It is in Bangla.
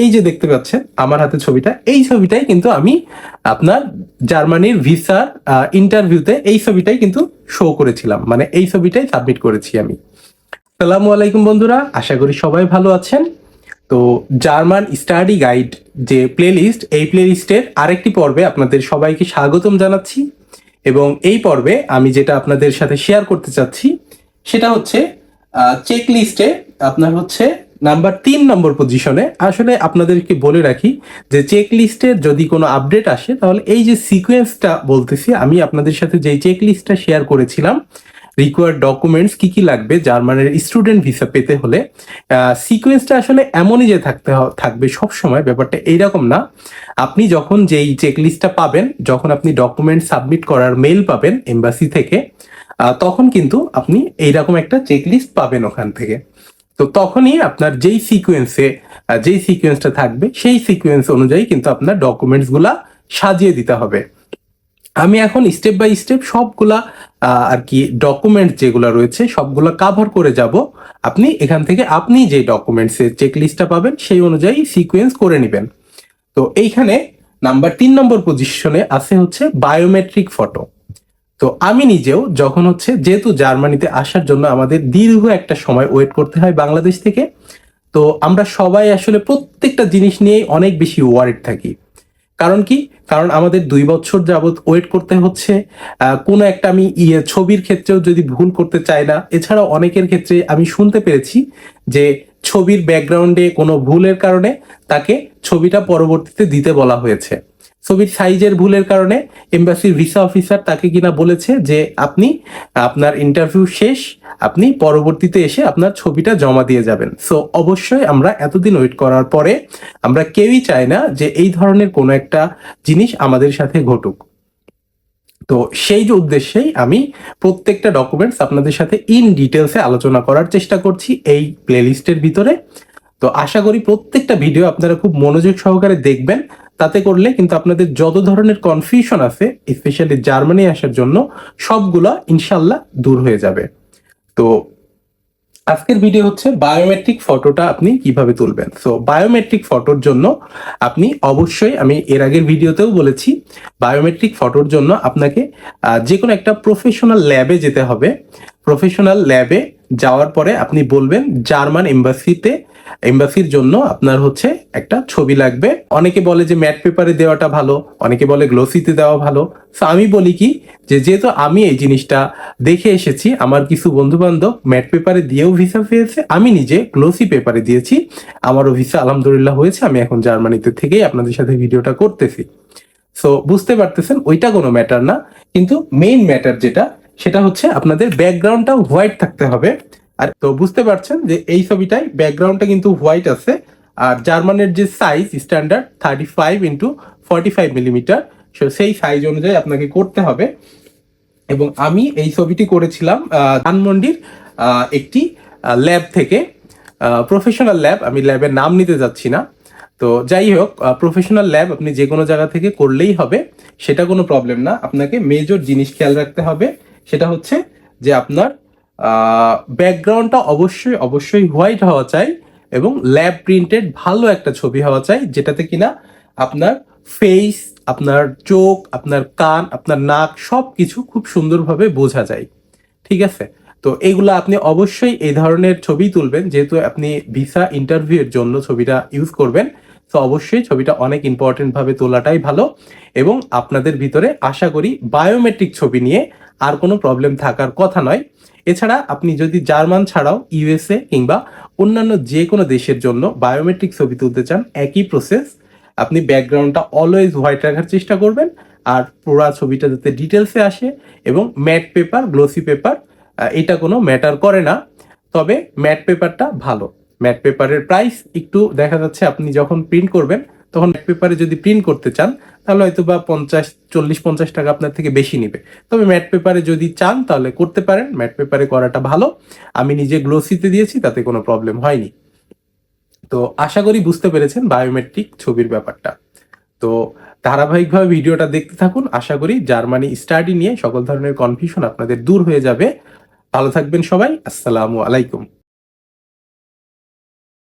এই যে দেখতে পাচ্ছেন, আমার হাতে ছবিটা, এই ছবিটাই কিন্তু আমি আপনার জার্মানির ভিসার ইন্টারভিউতে এই ছবিটাই কিন্তু শো করেছিলাম। মানে এই ছবিটাই সাবমিট করেছি আমি। সালামু আলাইকুম বন্ধুরা, আশা করি সবাই ভালো আছেন। তো জার্মান স্টাডি গাইড যে প্লেলিস্ট এই প্লেলিস্টের আরেকটি পর্বে আপনাদের সবাইকে স্বাগতম জানাচ্ছি। এবং এই পর্বে আমি যেটা আপনাদের সাথে শেয়ার করতে চাচ্ছি, সেটা হচ্ছে চেক লিস্টে আপনার হচ্ছে নাম্বার তিন নম্বর পজিশনে আসলে আপনাদেরকে বলে রাখি যে চেক লিস্টের যদি কোনো আপডেট আসে, তাহলে এই যে সিকোয়েন্সটা বলতেছি, আমি আপনাদের সাথে যেই চেক লিস্টটা শেয়ার করেছিলাম রিকোয়ার্ড ডকুমেন্টস কি কি লাগবে, জার্মানের স্টুডেন্ট ভিসা পেতে হলে সিকোয়েন্সটা আসলে এমনই যে থাকতে থাকবে সব সময় ব্যাপারটা এইরকম না। আপনি যখন যেই চেক লিস্টটা পাবেন, যখন আপনি ডকুমেন্ট সাবমিট করার মেল পাবেন এম্বাসি থেকে তখন কিন্তু আপনি এইরকম একটা চেক লিস্ট পাবেন ওখান থেকে। তো তখনই আপনার যেই সিকোয়েন্সে যেই সিকোয়েন্সটা থাকবে, সেই সিকোয়েন্স অনুযায়ী কিন্তু আপনার ডকুমেন্টসগুলা সাজিয়ে দিতে হবে। আমি এখন স্টেপ বাই স্টেপ সবগুলা আর কি ডকুমেন্ট যেগুলো রয়েছে, সবগুলা কাভার করে যাব। আপনি এখান থেকে আপনি যে ডকুমেন্টস এর চেক লিস্টটা পাবেন, সেই অনুযায়ী সিকোয়েন্স করে নেবেন। তো এইখানে নাম্বার তিন নম্বর পজিশনে আছে হচ্ছে বায়োমেট্রিক ফটো তো আমি নিজেও যখন হচ্ছে যেহেতু জার্মানিতে আসার জন্য আমাদের দীর্ঘ একটা সময় ওয়েট করতে হয় বাংলাদেশ থেকে, তো আমরা সবাই আসলে প্রত্যেকটা জিনিস নিয়েই অনেক বেশি ওয়ারিড থাকি। কারণ কি? কারণ আমাদের দুই বছর যাবৎ ওয়েট করতে হচ্ছে কোনো একটা আমি ইয়ে ছবির ক্ষেত্রেও যদি ভুল করতে চাই না, এছাড়াও অনেকের ক্ষেত্রে আমি শুনতে পেরেছি যে ছবির ব্যাকগ্রাউন্ডে কোনো ভুলের কারণে তাকে ছবিটা পরবর্তীতে দিতে বলা হয়েছে। ছবির সাইজের ভুলের কারণে এমবাসির ভিসা অফিসার তাকে কিনা বলেছে যে আপনি আপনার ইন্টারভিউ শেষ, আপনি পরবর্তীতে এসে আপনার ছবিটা জমা দিয়ে যাবেন। সো অবশ্যই আমরা এতদিন ওয়েট করার পরে আমরা কেউই চাই না যে এই ধরনের কোনো একটা জিনিস আমাদের সাথে ঘটুক। তো সেই যে উদ্দেশ্যেই আমি প্রত্যেকটা ডকুমেন্টস আপনাদের সাথে ইন ডিটেলসে আলোচনা করার চেষ্টা করছি এই প্লেলিস্টের ভিতরে। তো আশা করি প্রত্যেকটা ভিডিও আপনারা খুব মনোযোগ সহকারে দেখবেন। তাতে করলে কিন্তু আপনাদের যত ধরনের কনফিউশন আছে স্পেশালি জার্মানি আসার জন্য, সবগুলা ইনশাল্লাহ দূর হয়ে যাবে। তো আজকের ভিডিও হচ্ছে বায়োমেট্রিক ফটোটা আপনি কীভাবে তুলবেন। সো বায়োমেট্রিক ফটোর জন্য আপনি অবশ্যই, আমি এর আগের ভিডিওতেও বলেছি বায়োমেট্রিক ফটোর জন্য আপনাকে যে কোনো একটা প্রফেশনাল ল্যাবে যেতে হবে। প্রফেশনাল ল্যাবে যাওয়ার পরে আপনি বলবেন, জার্মান এম্বাসিতে এম্বাসির জন্য আপনার হচ্ছে একটা ছবি লাগবে। অনেকে বলে যে ম্যাট পেপারে দেওয়াটা ভালো, অনেকে বলে গ্লোসিতে দেওয়া ভালো। তো আমি বলি কি যে যেহেতু আমি এই জিনিসটা দেখে এসেছি, আমার কিছু বন্ধু বান্ধব ম্যাট পেপারে দিয়েও ভিসা পেয়েছে, আমি নিজে গ্লোসি পেপারে দিয়েছি। আমারও ভিসা আলহামদুলিল্লাহ হয়েছে, আমি এখন জার্মানিতে থেকেই আপনাদের সাথে ভিডিওটা করতেছি। সো বুঝতে পারতেছেন, ওইটা কোনো ম্যাটার না। কিন্তু মেইন ম্যাটার যেটা, সেটা হচ্ছে আপনাদের ব্যাকগ্রাউন্ডটা হোয়াইট থাকতে হবে। আর তো বুঝতে পারছেন যে এই ছবিটাই ব্যাকগ্রাউন্ডটা কিন্তু হোয়াইট আছে, আর জার্মানের যে size standard thirty five into forty five millimetre সেই সাইজ অনুযায়ী আপনাকে করতে হবে। এবং আমি এই ছবিটি করেছিলাম ধানমন্ডির একটি ল্যাব থেকে। প্রফেশনাল ল্যাব আমি ল্যাবের নাম নিতে যাচ্ছি না। তো যাই হোক প্রফেশনাল ল্যাব আপনি যে কোনো জায়গা থেকে করলেই হবে, সেটা কোনো প্রবলেম না। আপনাকে মেজর জিনিস খেয়াল রাখতে হবে, সেটা হচ্ছে যে আপনার ব্যাকগ্রাউন্ডটা অবশ্যই অবশ্যই হোয়াইট হওয়া চাই এবং ল্যাব প্রিন্টেড ভালো একটা ছবি হওয়া চাই, যেটাতে কিনা আপনার ফেস আপনার চোখ, আপনার কান, আপনার নাক সব কিছু খুব সুন্দরভাবে বোঝা যায়। ঠিক আছে? তো এইগুলো আপনি অবশ্যই এই ধরনের ছবি তুলবেন, যেহেতু আপনি ভিসা ইন্টারভিউ এর জন্য ছবিটা ইউজ করবেন, তো অবশ্যই ছবিটা অনেক ইম্পর্টেন্ট ভাবে তোলাটাই ভালো এবং আপনাদের ভিতরে আশা করি বায়োমেট্রিক ছবি নিয়ে আর কোনো প্রবলেম থাকার কথা নয়। এছাড়া আপনি যদি জার্মান ছাড়াও ইউএসএ কিংবা অন্যান্য যে কোনো দেশের জন্য বায়োমেট্রিক ছবি তুলতে চান, একই প্রসেস আপনি ব্যাকগ্রাউন্ডটা অলওয়েজ হোয়াইট রাখার চেষ্টা করবেন আর পুরা ছবিটা যাতে ডিটেলসে আসে এবং ম্যাট পেপার গ্লোসি পেপার এটা কোনো ম্যাটার করে না। তবে ম্যাট পেপারটা ভালো। ম্যাট পেপারের প্রাইস একটু দেখা যাচ্ছে আপনি যখন প্রিন্ট করবেন তখন ম্যাট পেপারে যদি প্রিন্ট করতে চান, তাহলে হয়তো বা পঞ্চাশ, চল্লিশ, পঞ্চাশ টাকা আপনার থেকে বেশি নিবে। তবে ম্যাট পেপারে যদি চান, তাহলে করতে পারেন। ম্যাট পেপারে করাটা ভালো। আমি নিজে গ্লোসিতে দিয়েছি, তাতে কোনো প্রবলেম হয়নি। তো আশা করি বুঝতে পেরেছেন বায়োমেট্রিক ছবির ব্যাপারটা। তো ধারাবাহিকভাবে ভিডিওটা দেখতে থাকুন। আশা করি জার্মানি স্টাডি নিয়ে সকল ধরনের কনফিউশন আপনাদের দূর হয়ে যাবে। ভালো থাকবেন সবাই। আসসালামু আলাইকুম।